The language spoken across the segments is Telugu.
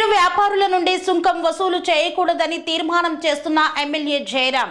చిరు వ్యాపారుల నుండి సుంకం వసూలు చేయకూడదని తీర్మానం చేస్తున్న ఎమ్మెల్యే జయరాం.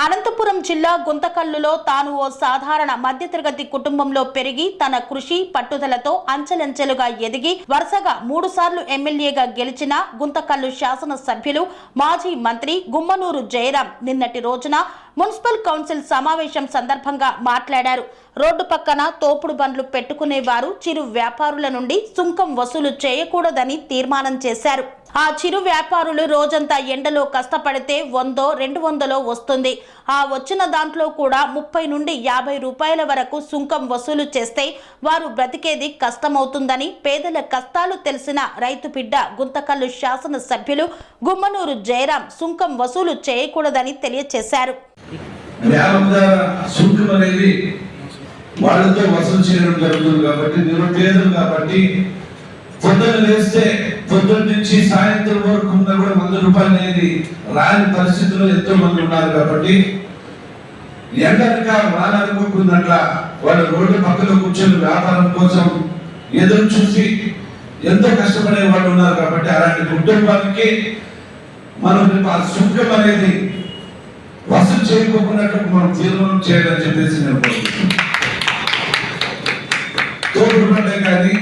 అనంతపురం జిల్లా గుంతకల్లులో తాను ఓ సాధారణ మధ్యతరగతి కుటుంబంలో పెరిగి తన కృషి పట్టుదలతో అంచెలంచెలుగా ఎదిగి వరుసగా మూడు సార్లు ఎమ్మెల్యేగా గెలిచిన గుంతకల్లు శాసన సభ్యులు మాజీ మంత్రి గుమ్మనూరు జయరాం నిన్నటి రోజున మున్సిపల్ కౌన్సిల్ సమావేశం సందర్భంగా మాట్లాడారు. రోడ్డు పక్కన తోపుడు బండ్లు పెట్టుకునేవారు. చిరు వ్యాపారుల నుండి సుంకం వసూలు చేయకూడదని తీర్మానం చేశారు. ఆ చిరు వ్యాపారులు రోజంతా ఎండలో కష్టపడితే వందో రెండు వందలో వస్తుంది. ఆ వచ్చిన దాంట్లో కూడా ముప్పై నుండి యాభై రూపాయల వరకు సుంకం వసూలు చేస్తే వారు బ్రతికేది కష్టమవుతుందని పేదల కష్టాలు తెలిసిన రైతు బిడ్డ గుంతకల్లు శాసన సభ్యులు గుమ్మనూరు జయరాం సుంకం వసూలు చేయకూడదని తెలియజేశారు వాళ్ళతో వసూలు చేయడం జరుగుతుంది కాబట్టి నిరుపేదలు కాబట్టి పొద్దున్న లేస్తే పొద్దున్న నుంచి సాయంత్రం వరకు ఉన్నా కూడా వంద రూపాయలు అనేది రాని పరిస్థితుల్లో ఎంతో మంది ఉన్నారు కాబట్టి ఎండనక వాన వాళ్ళు రోడ్డు పక్కన కూర్చొని వ్యాపారం కోసం ఎదురు చూసి ఎంతో కష్టపడే వాళ్ళు ఉన్నారు కాబట్టి అలాంటి కుటుంబానికి మనం రేపు ఆ అనేది వసూలు చేయకోకున్నట్టు మనం తీర్మానం చేయాలని చెప్పేసి నేను కోరుకుంటున్నాను. తోడు కానీ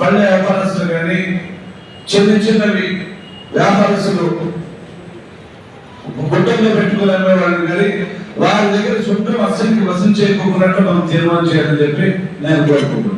పళ్ళ వ్యాపారస్తులు కానీ చిన్న చిన్నవి వ్యాపారస్తులు గుట్టంలో పెట్టుకుని అమ్మే వాళ్ళు కానీ వారి దగ్గర చుట్టూ అసలుకి వసూలు చేయకోకున్నట్టు మనం తీర్మానం చేయాలని చెప్పి నేను కోరుకుంటున్నాను.